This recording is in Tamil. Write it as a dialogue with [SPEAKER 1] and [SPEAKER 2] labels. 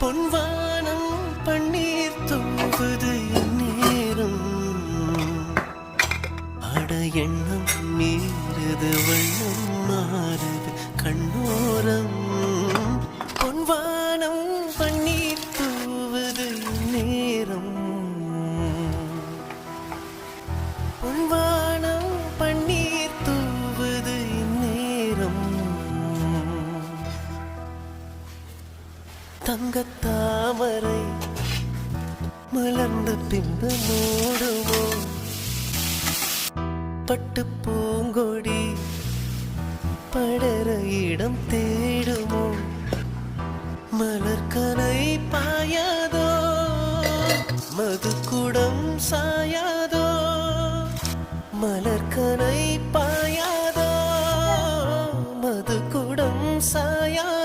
[SPEAKER 1] பொன்வானம் பன்னீர் தூவுது நேரம். அட எண்ணம் மீறுது வண்ணம் மாறுது கண்ணோரம். பொன்வானம் பன்னீர் தூவுது நேரம். பொன்வானம் தங்க தாமரை மலர்ந்த பின்பு மூடுமோ பட்டு பூங்கொடி படர இடம் தேடுமோ? மலர் கலை பாயாதோ? மதுக்குடம் சாயாதோ? மலர் கலை பாயாதோ? மதுக்குடம் சாயாதோ